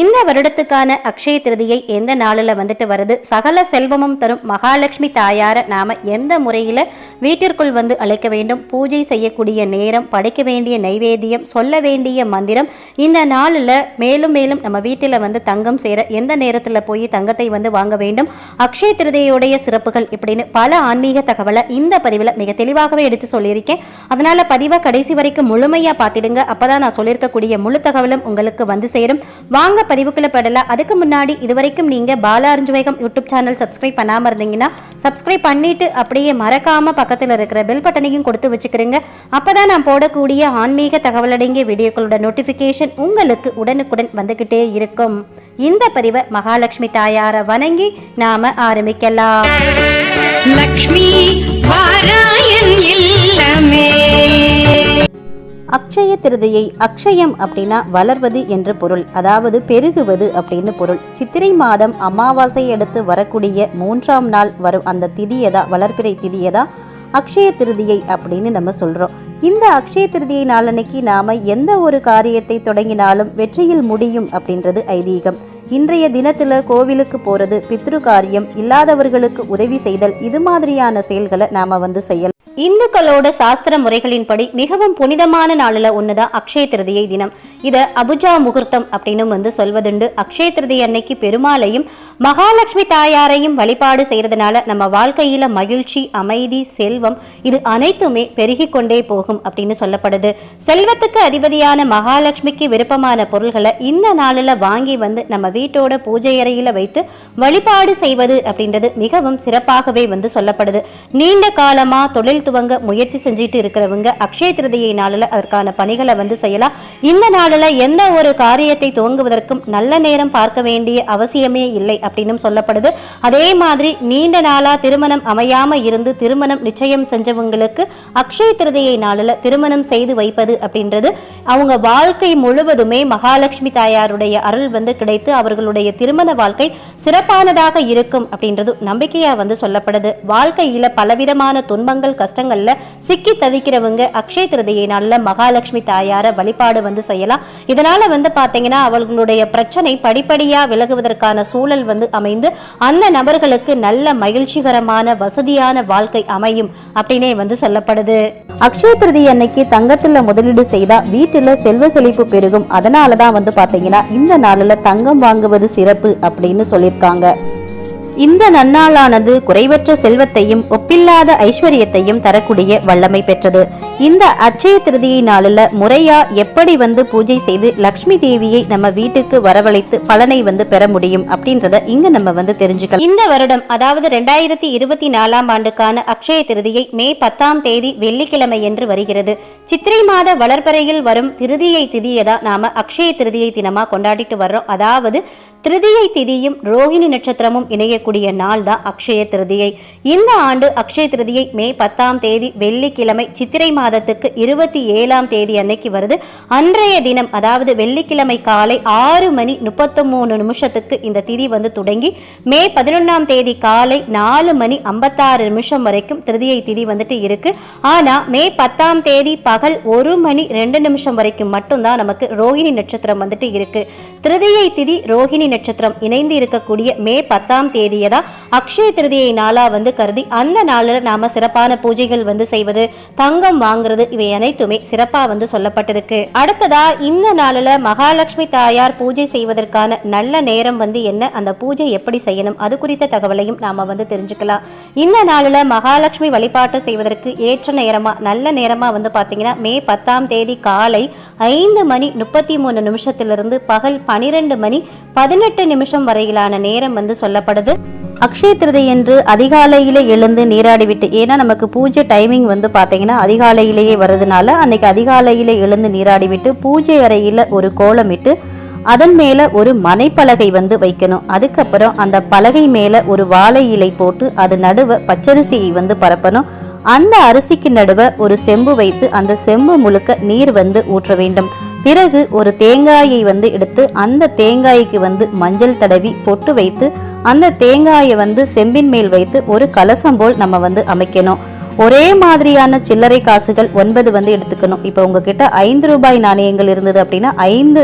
இந்த வருடத்துக்கான அக்ஷய திருதியை எந்த நாளில் வந்துட்டு வருது? சகல செல்வமும் தரும் மகாலட்சுமி தாயார நாம எந்த முறையில் வீட்டிற்குள் வந்து அழைக்க வேண்டும்? பூஜை செய்யக்கூடிய நேரம் படைக்க வேண்டிய நைவேத்தியம் சொல்ல வேண்டிய மந்திரம் இந்த நாளில் மேலும் மேலும் நம்ம வீட்டில் வந்து தங்கம் சேர எந்த நேரத்தில் போய் தங்கத்தை வந்து வாங்க வேண்டும்? அக்ஷய திருதியுடைய சிறப்புகள் இப்படின்னு பல ஆன்மீக தகவலை இந்த பதிவில் மிக தெளிவாகவே எடுத்து சொல்லியிருக்கேன். அதனால பதிவை கடைசி வரைக்கும் முழுமையாக பார்த்துடுங்க. அப்போதான் நான் சொல்லியிருக்கக்கூடிய முழு தகவலும் உங்களுக்கு வந்து சேரும். வாங்க பதிவுக்குள்ளே படலாம் அதுக்கு முன்னாடி இதுவரைக்கும் நீங்க பாலா அருஞ்சுவேகம் யூடியூப் சேனல் சப்ஸ்கிரைப் பண்ணாமல் இருந்தீங்கன்னா சப்ஸ்கிரைப் பண்ணிட்டு அப்படியே மறக்காம பக்கத்தில் இருக்கிற பெல் பட்டனையும் கொடுத்து வச்சுக்கிறீங்க. அப்பதான் நான் போடக்கூடிய ஆன்மீக தகவலடங்கிய வீடியோக்களோட நோட்டிஃபிகேஷன் உங்களுக்கு உடனுக்குடன் வந்துகிட்டே இருக்கும். இந்த பதிவை மகாலட்சுமி தாயார வணங்கி நாம ஆரம்பிக்கலாம். லக்ஷ்மி பாராயண் இல்லமே. அக்ஷய திருதியை அக்ஷயம் அப்படின்னா வளர்வது என்று பொருள். அதாவது பெருகுவது அப்படின்னு பொருள். சித்திரை மாதம் அமாவாசை அடுத்து வரக்கூடிய மூன்றாம் நாள் வரும் அந்த திதியதா வளர்பிறை திதியதா அக்ஷய திருதியை அப்படின்னு நம்ம சொல்றோம். இந்த அக்ஷய திருதியை நாளன்னைக்கு நாம எந்த ஒரு காரியத்தை தொடங்கினாலும் வெற்றியில் முடியும் அப்படின்றது ஐதீகம். இன்றைய தினத்துல கோவிலுக்கு போறது பித்ரு காரியம் இல்லாதவர்களுக்கு உதவி செய்தல் இது மாதிரியான செயல்களை நாம வந்து செய்யலாம். இந்துக்களோட சாஸ்திர முறைகளின்படி மிகவும் புனிதமான நாளில் ஒண்ணுதான் அக்ஷய திருதியை தினம். இத அபுஜா முகூர்த்தம் அப்படின்னு வந்து சொல்வதுண்டு. அக்ஷய திருதி அன்னைக்கு பெருமாளையும் மகாலட்சுமி தாயாரையும் வழிபாடு செய்யறதுனால நம்ம வாழ்க்கையில மகிழ்ச்சி அமைதி செல்வம் இது அனைத்துமே பெருகி கொண்டே போகும் அப்படின்னு சொல்லப்படுது. செல்வத்துக்கு அதிபதியான மகாலட்சுமிக்கு விருப்பமான பொருள்களை இந்த நாளில் வாங்கி வந்து நம்ம வீட்டோட பூஜை அறையில் வைத்து வழிபாடு செய்வது அப்படின்றது மிகவும் சிறப்பாகவே வந்து சொல்லப்படுது. நீண்ட காலமா தொழில் துவங்க முயற்சி செஞ்சுட்டு இருக்கிறவங்க. அக்ஷய திருதையை நாளில் அதற்கான பணிகளை வந்து செய்யலாம். இந்த நாளில் எந்த ஒரு காரியத்தை துவங்குவதற்கும் நல்ல நேரம் பார்க்க வேண்டிய அவசியமே இல்லை அப்படின்னு சொல்லப்படுது. அதே மாதிரி நீண்ட நாளாக திருமணம் அமையாம இருந்து திருமணம் நிச்சயம் செஞ்சவங்களுக்கு அக்ஷய திருதையை நாளில் திருமணம் செய்து வைப்பது அப்படின்றது. அவங்க வாழ்க்கை முழுவதுமே மகாலட்சுமி தாயாருடைய அருள் வந்து கிடைத்து அவர்களுடைய திருமண வாழ்க்கை சிறப்பானதாக இருக்கும் அப்படின்றது நம்பிக்கையாக வந்து சொல்லப்படுது. வாழ்க்கையில் பலவிதமான துன்பங்கள் கஷ்டம் கஷ்டங்கள்ல சிக்கி தவிக்கிறவங்க அக்ஷய திருதையை நாளில் மகாலட்சுமி தாயார வழிபாடு வந்து செய்யலாம். இதனால வந்து பாத்தீங்கன்னா அவர்களுடைய பிரச்சனை படிப்படியா விலகுவதற்கான சூழல் வந்து அமைந்து அந்த நபர்களுக்கு நல்ல மகிழ்ச்சிகரமான வசதியான வாழ்க்கை அமையும் அப்படின்னே வந்து சொல்லப்படுது. அக்ஷய திருதி அன்னைக்கு தங்கத்துல முதலீடு செய்தா வீட்டுல செல்வ செழிப்பு பெருகும். அதனாலதான் வந்து பாத்தீங்கன்னா இந்த நாளில் தங்கம் வாங்குவது சிறப்பு அப்படின்னு சொல்லியிருக்காங்க. இந்த நன்னாளானது குறைவற்ற செல்வத்தையும் ஒப்பில்லாத ஐஸ்வர்யத்தையும் தரக்கூடிய வல்லமை பெற்றது. இந்த அச்சய திருதியை நாளில் முறையா எப்படி வந்து பூஜை செய்து லக்ஷ்மி தேவியை நம்ம வீட்டுக்கு வரவழைத்து பலனை வந்து பெற முடியும் அப்படின்றத இங்க நம்ம வந்து தெரிஞ்சுக்கலாம். இந்த வருடம் அதாவது ரெண்டாயிரத்தி இருபத்தி நாலாம் ஆண்டுக்கான அக்ஷய திருதியை மே பத்தாம் தேதி வெள்ளிக்கிழமை என்று வருகிறது. சித்திரை மாத வளர்ப்பறையில் வரும் திருதியை திதியை தான் நாம அக்ஷய திருதியை தினமா கொண்டாடிட்டு வர்றோம். அதாவது திருதியை திதியும் ரோஹிணி நட்சத்திரமும் இணையக்கூடிய நாள் தான் அக்ஷய திருதியை. இந்த ஆண்டு அக்ஷய திருதியை மே பத்தாம் தேதி வெள்ளிக்கிழமை சித்திரை மாதத்துக்கு இருபத்தி ஏழாம் தேதி அன்னைக்கு வருது. அன்றைய தினம் அதாவது வெள்ளிக்கிழமை காலை ஆறு மணி முப்பத்தி மூணு நிமிஷத்துக்கு இந்த திதி வந்து தொடங்கி மே பதினொன்றாம் தேதி காலை நாலு மணி ஐம்பத்தாறு நிமிஷம் வரைக்கும் திருதியை திதி வந்துட்டு இருக்கு. ஆனா மே பத்தாம் தேதி பகல் ஒரு மணி ரெண்டு நிமிஷம் வரைக்கும் மட்டும்தான் நமக்கு ரோஹிணி நட்சத்திரம் வந்துட்டு இருக்கு. திருதியை திதி ரோஹிணி நட்சத்திரம் இணைந்து இருக்கக்கூடிய மே பத்தாம் தேதியை தான் அக்ஷய திருதியை நாளாக வந்து கருதி அந்த நாளில் நாம் சிறப்பான பூஜைகள் வந்து செய்வது தங்கம் வாங்குறது இவை அனைத்துமே சிறப்பாக வந்து சொல்லப்பட்டிருக்கு. அடுத்ததா இந்த நாளில் மகாலட்சுமி தாயார் பூஜை செய்வதற்கான நல்ல நேரம் வந்து என்ன? அந்த பூஜை எப்படி செய்யணும்? அது குறித்த தகவலையும் நாம் வந்து தெரிஞ்சுக்கலாம். இந்த நாளில் மகாலட்சுமி வழிபாட்டை செய்வதற்கு ஏற்ற நேரமாக நல்ல நேரமாக வந்து பார்த்தீங்கன்னா மே பத்தாம் தேதி காலை ஐந்து மணி முப்பத்தி மூணு நிமிஷத்திலிருந்து பகல் பனிரெண்டு மணி பதினெட்டு பதினெட்டு நிமிஷம் வரையிலான நேரம் வந்து சொல்லப்படுது. அக்ஷய திருதை என்று அதிகாலையில எழுந்து நீராடிவிட்டு ஏன்னா நமக்கு பூஜை டைமிங் வந்து பாத்தீங்கன்னா அதிகாலையிலேயே வர்றதுனால அன்னைக்கு அதிகாலையில எழுந்து நீராடிவிட்டு பூஜை அறையில ஒரு கோலமிட்டு அதன் மேல ஒரு மனைப்பலகை வந்து வைக்கணும். அதுக்கப்புறம் அந்த பலகை மேல ஒரு வாழை இலை போட்டு அது நடுவ பச்சரிசியை வந்து பரப்பணும். அந்த அரிசிக்கு நடுவ ஒரு செம்பு வைத்து அந்த செம்பு முழுக்க நீர் வந்து ஊற்ற வேண்டும். பிறகு ஒரு தேங்காயை வந்து எடுத்து அந்த தேங்காய்க்கு வந்து மஞ்சள் தடவி பொட்டு வைத்து அந்த தேங்காயை வந்து செம்பின் மேல் வைத்து ஒரு கலசம் போல் நம்ம வந்து அமைக்கணும். ஒரே மாதிரியான சில்லறை காசுகள் ஒன்பது வந்து எடுத்துக்கணும். இப்போ உங்ககிட்ட ஐந்து ரூபாய் நாணயங்கள் இருந்தது அப்படின்னா ஐந்து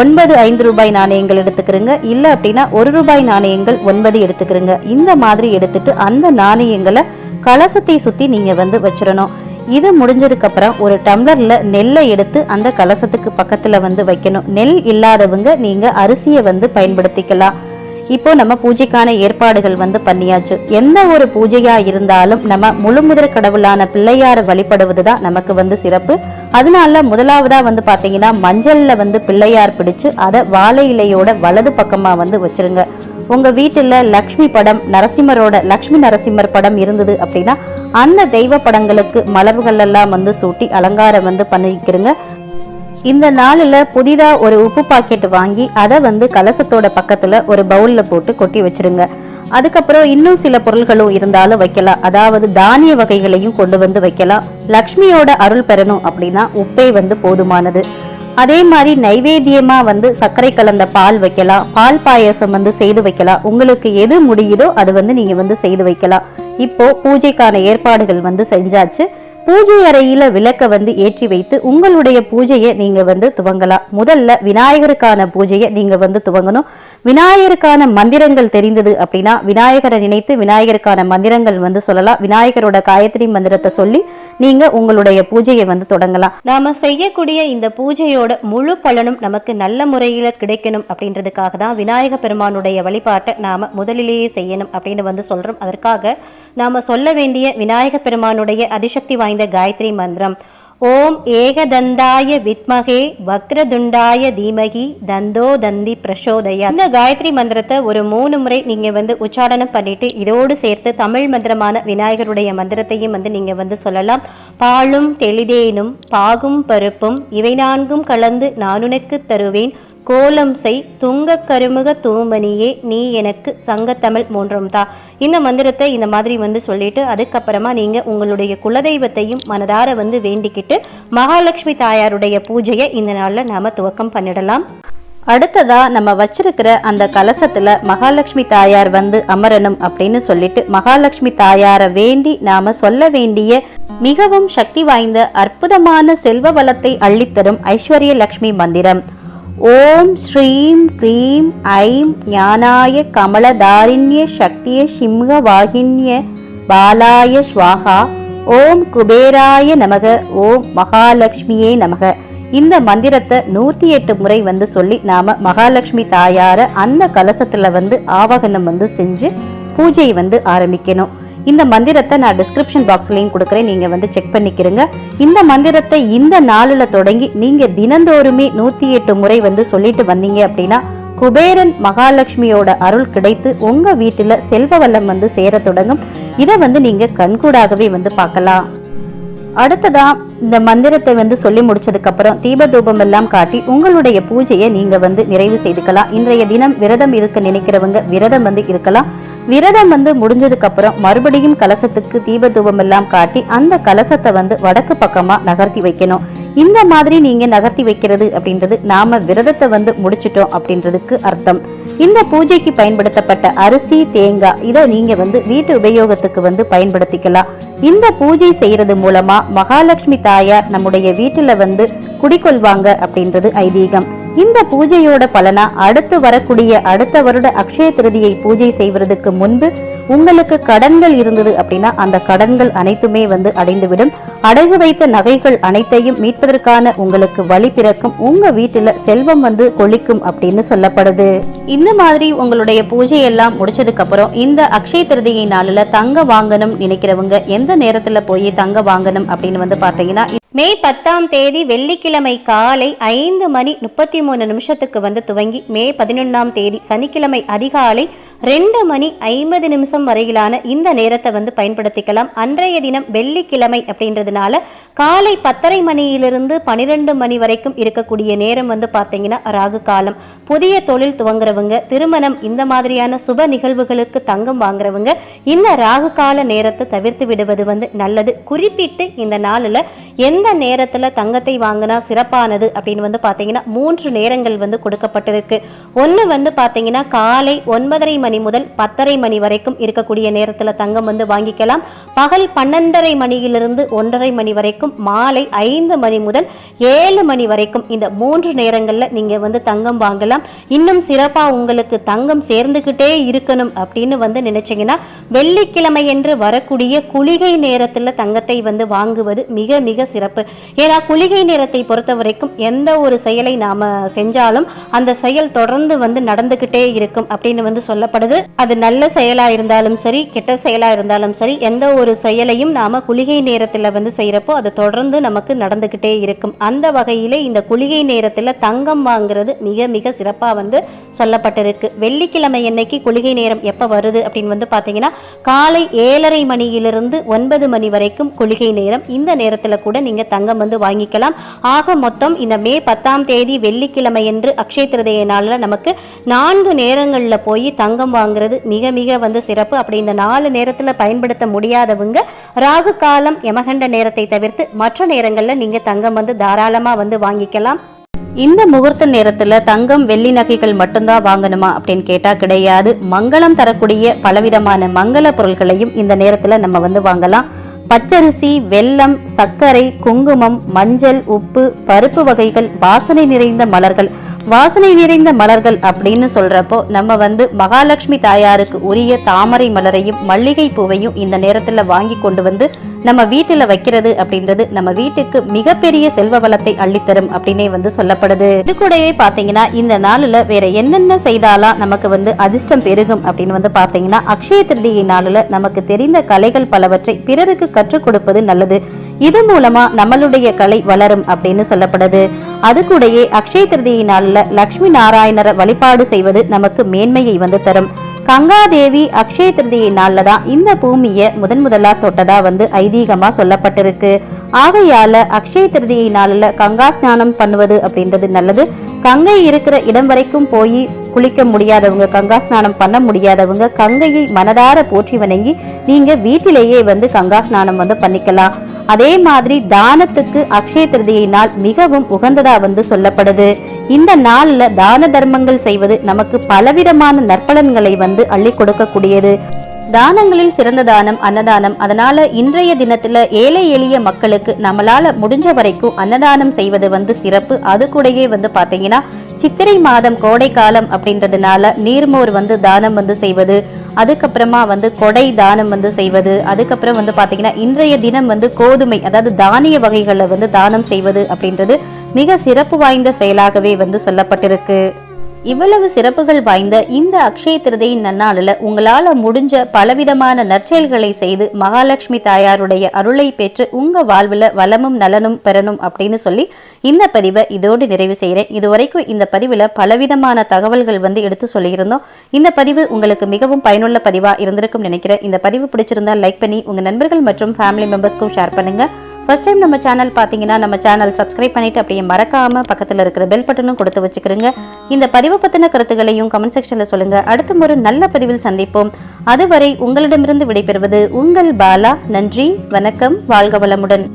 ஒன்பது ஐந்து ரூபாய் நாணயங்கள் எடுத்துக்கிறங்க. இல்லை அப்படின்னா ஒரு ரூபாய் நாணயங்கள் ஒன்பது எடுத்துக்கிறங்க. இந்த மாதிரி எடுத்துட்டு அந்த நாணயங்களை கலசத்தை சுத்தி நீங்க வந்து வச்சிடணும். இது முடிஞ்சதுக்கு அப்புறம் ஒரு டம்ளர்ல நெல்லை எடுத்து அந்த கலசத்துக்கு பக்கத்துல வந்து வைக்கணும். நெல் இல்லாதவங்க நீங்க அரிசியை வந்து பயன்படுத்திக்கலாம். இப்போ நம்ம பூஜைக்கான ஏற்பாடுகள் வந்து பண்ணியாச்சு. எந்த ஒரு பூஜையா இருந்தாலும் நம்ம முழுமுதற் கடவுளான பிள்ளையார வழிபடுவது தான் நமக்கு வந்து சிறப்பு. அதனால முதலாவதா வந்து பாத்தீங்கன்னா மஞ்சள்ல வந்து பிள்ளையார் பிடிச்சு அதை வாழை இலையோட வலது பக்கமா வந்து வச்சிருங்க. உங்க வீட்டுல லக்ஷ்மி படம் நரசிம்மரோட லக்ஷ்மி நரசிம்மர் படம் இருந்தது அப்படின்னா அந்த தெய்வ படங்களுக்கு மலர்கள் எல்லாம் வந்து சூட்டி அலங்காரம் வந்து பண்ணிக்கிறங்க இந்த நாளில் புதிதா ஒரு உப்பு பாக்கெட் வாங்கி அதை வந்து கலசத்தோட பக்கத்துல ஒரு பவுல்ல போட்டு கொட்டி வச்சிருங்க. அதுக்கப்புறம் இன்னும் சில பொருள்களும் இருந்தாலும் வைக்கலாம். அதாவது தானிய வகைகளையும் கொண்டு வந்து வைக்கலாம். லக்ஷ்மியோட அருள் பெறணும் அப்படின்னா உப்பே வந்து போதுமானது. அதே மாதிரி நைவேத்தியமா வந்து சர்க்கரை கலந்த பால் வைக்கலாம். பால் பாயசம் வந்து செய்து வைக்கலாம். உங்களுக்கு எது முடியுதோ அது வந்து நீங்க வந்து செய்து வைக்கலாம். இப்போ பூஜைக்கான ஏற்பாடுகள் வந்து செஞ்சாச்சு. பூஜை அறையில விளக்க வந்து ஏற்றி வைத்து உங்களுடைய பூஜையை நீங்க வந்து துவங்கலாம். முதல்ல விநாயகருக்கான பூஜையை நீங்க வந்து துவங்கணும். விநாயகருக்கான மந்திரங்கள் தெரிந்தது அப்படின்னா விநாயகரை நினைத்து விநாயகருக்கான மந்திரங்கள் வந்து சொல்லலாம். விநாயகரோட காயத்ரி மந்திரத்தை சொல்லி நீங்க உங்களுடைய பூஜையை வந்து தொடங்கலாம். நாம செய்யக்கூடிய இந்த பூஜையோட முழு பலனும் நமக்கு நல்ல முறையில கிடைக்கணும் அப்படின்றதுக்காக தான் விநாயக பெருமானுடைய வழிபாட்டை நாம முதலிலேயே செய்யணும் அப்படின்னு வந்து சொல்றோம். அதற்காக நாம சொல்ல வேண்டிய விநாயக பெருமானுடைய அதிசக்தி வாய்ந்த காயத்ரி மந்திரம். ஓம் ஏகதந்தாய வித்மகே வக்ரதுண்டாய தீமகி தந்தோ தந்தி பிரசோதயா. இந்த காயத்ரி மந்திரத்தை ஒரு மூணு முறை நீங்க வந்து உச்சாடனம் பண்ணிட்டு இதோடு சேர்த்து தமிழ் மந்திரமான விநாயகருடைய மந்திரத்தையும் வந்து நீங்க வந்து சொல்லலாம். பாலும் தெளிதேனும் பாகும் பருப்பும் இவை நான்கும் கலந்து நானுனக்கு தருவேன். கோலம் செய் துங்க கருமுக தூமணியே நீ எனக்கு சங்கத்தமிழ் மூன்றும் தா இந்த மந்திரத்தை இந்த மாதிரி வந்து சொல்லிட்டு அதுக்கப்புறமா நீங்க உங்களுடைய குலதெய்வத்தையும் மனதார வந்து வேண்டிக்கிட்டு மகாலட்சுமி தாயாருடைய பூஜையை இந்த நாள்ல நாம துவக்கம் பண்ணிடலாம். அடுத்ததா நம்ம வச்சிருக்கிற அந்த கலசத்துல மகாலட்சுமி தாயார் வந்து அமரணும் அப்படின்னு சொல்லிட்டு மகாலட்சுமி தாயாரை வேண்டி நாம சொல்ல வேண்டிய மிகவும் சக்தி வாய்ந்த அற்புதமான செல்வ வளத்தை அள்ளித்தரும் ஐஸ்வர்ய லட்சுமி மந்திரம். ஓம் ஸ்ரீம் க்ரீம் ஐம் ஞானாய கமலதாரிண்ய சக்திய சிம்ஹ வாகின்ய பாலாய ஸ்வாகா. ஓம் குபேராய நமக. ஓம் மகாலட்சுமியே நமக. இந்த மந்திரத்தை நூற்றி எட்டு முறை வந்து சொல்லி நாம மகாலட்சுமி தாயார அந்த கலசத்தில் வந்து ஆவாகனம் வந்து செஞ்சு பூஜை வந்து ஆரம்பிக்கணும். இந்த மந்திரத்தை நான் டிஸ்கிரிப்ஷன் பாக்ஸ்லயும் கொடுக்குறேன். நீங்க வந்து செக் பண்ணிக்கிறங்க. இந்த மந்திரத்தை இந்த நாளில் தொடங்கி நீங்க தினந்தோறுமே நூற்றி எட்டு முறை வந்து சொல்லிட்டு வந்தீங்க அப்படின்னா குபேரன் மகாலட்சுமியோட அருள் கிடைத்து உங்க வீட்டுல செல்வ வல்லம் வந்து சேர தொடங்கும். இதை வந்து நீங்க கண்கூடாகவே வந்து பார்க்கலாம். அடுத்ததா இந்த மந்திரத்தை வந்து சொல்லி முடிச்சதுக்கு அப்புறம் தீப தூபம் எல்லாம் காட்டி உங்களுடைய பூஜையை நீங்க வந்து நிறைவு செய்துக்கலாம். இன்றைய தினம் விரதம் இருக்க நினைக்கிறவங்க விரதம் வந்து இருக்கலாம். விரதம் வந்து முடிஞ்சதுக்கு அப்புறம் மறுபடியும் கலசத்துக்கு தீப தூபம் எல்லாம் காட்டி அந்த கலசத்தை வந்து வடக்கு பக்கமா நகர்த்தி வைக்கணும். இந்த மாதிரி நீங்க நகர்த்தி வைக்கிறது அப்படின்றது நாம விரதத்தை வந்து முடிச்சிட்டோம் அப்படின்றதுக்கு அர்த்தம். இந்த பூஜைக்கு பயன்படுத்தப்பட்ட அரிசி தேங்காய் இதை நீங்க வந்து வீட்டு உபயோகத்துக்கு வந்து பயன்படுத்திக்கலாம். இந்த பூஜை செய்யறது மூலமா மகாலட்சுமி தாயார் நம்முடைய வீட்டுல வந்து குடிக்கொள்வாங்க அப்படின்றது ஐதீகம். இந்த பூஜையோட பலனா அடுத்து வரக்கூடிய அடுத்த வருட அக்ஷய திருதியை பூஜை செய்வதற்கு முன்பு உங்களுக்கு கடன்கள் இருந்தது அப்படின்னா அந்த கடன்கள் அனைத்துமே வந்து அடைந்துவிடும். அடகு வைத்த நகைகள் அனைத்தையும் மீட்பதற்கான உங்களுக்கு வழி பிறக்கும். உங்க வீட்டுல செல்வம் வந்து கொளிக்கும் அப்படின்னு சொல்லப்படுது. இந்த மாதிரி உங்களுடைய பூஜை எல்லாம் முடிச்சதுக்கு அப்புறம் இந்த அக்ஷய திருதியை நாளில் தங்க வாங்கணும் நினைக்கிறவங்க எந்த நேரத்துல போய் தங்க வாங்கணும் அப்படின்னு வந்து பாத்தீங்கன்னா மே பத்தாம் தேதி வெள்ளிக்கிழமை காலை ஐந்து மணி முப்பத்தி மூணு நிமிஷத்துக்கு வந்து துவங்கி மே பதினொன்றாம் தேதி சனிக்கிழமை அதிகாலை ரெண்டு மணி ஐம்பது நிமிஷம் வரையிலான இந்த நேரத்தை வந்து பயன்படுத்திக்கலாம். அன்றைய தினம் வெள்ளிக்கிழமை அப்படின்றதுனால காலை பத்தரை மணியிலிருந்து பனிரெண்டு மணி வரைக்கும் இருக்கக்கூடிய நேரம் வந்து பார்த்தீங்கன்னா ராகு காலம். புதிய தொழில் துவங்குறவங்க திருமணம் இந்த மாதிரியான சுப நிகழ்வுகளுக்கு தங்கம் வாங்குறவங்க இந்த ராகு கால நேரத்தை தவிர்த்து விடுவது வந்து நல்லது. குறிப்பிட்டு இந்த நாளில் எந்த நேரத்தில் தங்கத்தை வாங்கினா சிறப்பானது அப்படின்னு வந்து பார்த்தீங்கன்னா மூன்று நேரங்கள் வந்து கொடுக்கப்பட்டிருக்கு. ஒன்று வந்து பார்த்தீங்கன்னா காலை ஒன்பதரை மணி முதல் பத்தரை மணி வரைக்கும் இருக்கக்கூடிய நேரத்தில் தங்கம் வந்து வாங்கிக்கலாம். பகல் பன்னெண்டரை மணியிலிருந்து ஒன்றரை மணி வரைக்கும் மாலை ஐந்து மணி முதல் ஏழு மணி வரைக்கும் இந்த மூன்று நேரங்களில் நீங்கள் வந்து தங்கம் வாங்கலாம். இன்னும் சிறப்பாக உங்களுக்கு தங்கம் சேர்ந்துக்கிட்டே இருக்கணும் அப்படின்னு வந்து நினைச்சிங்கன்னா வெள்ளிக்கிழமை என்று வரக்கூடிய குளிகை நேரத்தில் தங்கத்தை வந்து வாங்குவது மிக மிக சிறப்பு. ஏன்னா குளிகை நேரத்தை பொறுத்த வரைக்கும் எந்த ஒரு செயலை நாம் செஞ்சாலும் அந்த செயல் தொடர்ந்து வந்து நடந்துக்கிட்டே இருக்கும் அப்படின்னு வந்து சொல்லப்படுது அது நல்ல செயலா இருந்தாலும் சரி கெட்ட செயலா இருந்தாலும் சரி எந்த ஒரு செயலையும் நாம குளிகை நேரத்தில் வந்து செய்யறப்போ அது தொடர்ந்து நமக்கு நடந்துக்கிட்டே இருக்கும். அந்த வகையிலே இந்த குளிகை நேரத்தில் தங்கம் வாங்குறது மிக மிக சிறப்பாக வந்து சொல்லப்பட்டிருக்கு. வெள்ளிக்கிழமை அன்னைக்கு குளிகை நேரம் எப்போ வருது அப்படின்னு வந்து பார்த்தீங்கன்னா காலை ஏழரை மணியிலிருந்து ஒன்பது மணி வரைக்கும் குளிகை நேரம். இந்த நேரத்தில் கூட நீங்கள் தங்கம் வந்து வாங்கிக்கலாம். ஆக மொத்தம் இந்த மே பத்தாம் தேதி வெள்ளிக்கிழமை என்று அக்ஷய நாளில் நமக்கு நான்கு நேரங்களில் போய் தங்கம் வாங்குறது மிக மிக வந்து சிறப்பு. அப்படி இந்த நாலு நேரத்தில் பயன்படுத்த முடியாதவங்க ராகு காலம் யமகண்ட நேரத்தை தவிர்த்து மற்ற நேரங்களில் நீங்கள் தங்கம் வந்து தாராளமாக வந்து வாங்கிக்கலாம். இந்த முகூர்த்த நேரத்துல தங்கம் வெள்ளி நகைகள் மட்டும்தான் வாங்கணுமா அப்படின்னு கேட்டா கிடையாது. மங்களம் தரக்கூடிய பலவிதமான மங்கள பொருள்களையும் இந்த நேரத்துல நம்ம வந்து வாங்கலாம். பச்சரிசி வெல்லம் சர்க்கரை குங்குமம் மஞ்சள் உப்பு பருப்பு வகைகள் வாசனை நிறைந்த மலர்கள் வாசனை நிறைந்த மலர்கள் அப்படின்னு சொல்றப்போ நம்ம வந்து மகாலட்சுமி தாயாருக்கு உரிய தாமரை மலரையும் மல்லிகை பூவையும் இந்த நேரத்துல வாங்கி கொண்டு வந்து நம்ம வீட்டுல வைக்கிறது அப்படின்றது நம்ம வீட்டுக்கு மிகப்பெரிய செல்வ வளத்தை அள்ளித்தரும் அப்படின்னே வந்து சொல்லப்படுது. இது கூடவே பாத்தீங்கன்னா இந்த நாளில் வேற என்னென்ன செய்தாலாம் நமக்கு வந்து அதிர்ஷ்டம் பெருகும் அப்படின்னு வந்து பாத்தீங்கன்னா அக்ஷய திருதியை நாளில் நமக்கு தெரிந்த கலைகள் பலவற்றை பிறருக்கு கற்றுக் கொடுப்பது நல்லது. இது மூலமா நம்மளுடைய கலை வளரும் அப்படின்னு சொல்லப்படுது. அது கூடயே அக்ஷய திருதியை நாளில் லக்ஷ்மி நாராயணரை வழிபாடு செய்வது நமக்கு மேன்மையை வந்து தரும். கங்காதேவி அக்ஷய திருதியை நாள்ல தான் இந்த பூமியை முதன் முதலா தொட்டதா வந்து ஐதீகமா சொல்லப்பட்டிருக்கு. ஆகையால அக்ஷய திருதியை நாளில் கங்கா ஸ்நானம் பண்ணுவது அப்படின்றது நல்லது. கங்கை இருக்கிற இடம் வரைக்கும் போய் குளிக்க முடியாதவங்க கங்கா ஸ்நானம் பண்ண முடியாதவங்க கங்கையை மனதார போற்றி வணங்கி நீங்க வீட்டிலேயே வந்து கங்கா ஸ்நானம் வந்து பண்ணிக்கலாம். அதே மாதிரி தானத்துக்கு அக்ஷய திருதியை நாள் மிகவும் உகந்ததா வந்து சொல்லப்படுது. இந்த நாள்ல தான தர்மங்கள் செய்வது நமக்கு பலவிதமான நற்பலன்களை வந்து அள்ளி கொடுக்கக்கூடியது. தானங்களில் சிறந்த தானம் அன்னதானம். அதனால இன்றைய தினத்துல ஏழை எளிய மக்களுக்கு நம்மளால முடிஞ்ச வரைக்கும் அன்னதானம் செய்வது வந்து சிறப்பு. அது கூடயே வந்து பாத்தீங்கன்னா சித்திரை மாதம் கோடை காலம் அப்படின்றதுனால நீர்மோர் வந்து தானம் வந்து செய்வது அதுக்கப்புறமா வந்து கொடை தானம் வந்து செய்வது அதுக்கப்புறம் வந்து பாத்தீங்கன்னா இன்றைய தினம் வந்து கோதுமை அதாவது தானிய வகைகளை வந்து தானம் செய்வது அப்படின்றது மிக சிறப்பு வாய்ந்த செயலாகவே வந்து சொல்லப்பட்டிருக்கு. இவ்வளவு சிறப்புகள் வாய்ந்த இந்த அக்ஷய திருதையின் நன்னாளில் உங்களால் முடிஞ்ச பலவிதமான நற்செயல்களை செய்து மகாலட்சுமி தாயாருடைய அருளை பெற்று உங்க வாழ்வில் வளமும் நலனும் பெறணும் அப்படின்னு சொல்லி இந்த பதிவை இதோடு நிறைவு செய்கிறேன். இதுவரைக்கும் இந்த பதிவில் பலவிதமான தகவல்கள் வந்து எடுத்து சொல்லியிருந்தோம். இந்த பதிவு உங்களுக்கு மிகவும் பயனுள்ள பதிவாக இருந்திருக்கும் நினைக்கிறேன். இந்த பதிவு பிடிச்சிருந்தா லைக் பண்ணி உங்கள் நண்பர்கள் மற்றும் ஃபேமிலி மெம்பர்ஸ்க்கும் ஷேர் பண்ணுங்கள் ஃபர்ஸ்ட் டைம் நம்ம சேனல் பார்த்தீங்கன்னா நம்ம சேனல் சப்ஸ்கிரைப் பண்ணிட்டு அப்படியே மறக்காம பக்கத்தில் இருக்கிற பெல் பட்டனும் கொடுத்து வச்சுக்கிறோங்க. இந்த பதிவு பற்றின கருத்துக்களையும் கமெண்ட் செக்ஷன்ல சொல்லுங்க. அடுத்த ஒரு நல்ல பதிவில் சந்திப்போம். அதுவரை உங்களிடமிருந்து விடைபெறுவது உங்கள் பாலா. நன்றி வணக்கம் வாழ்க வளமுடன்.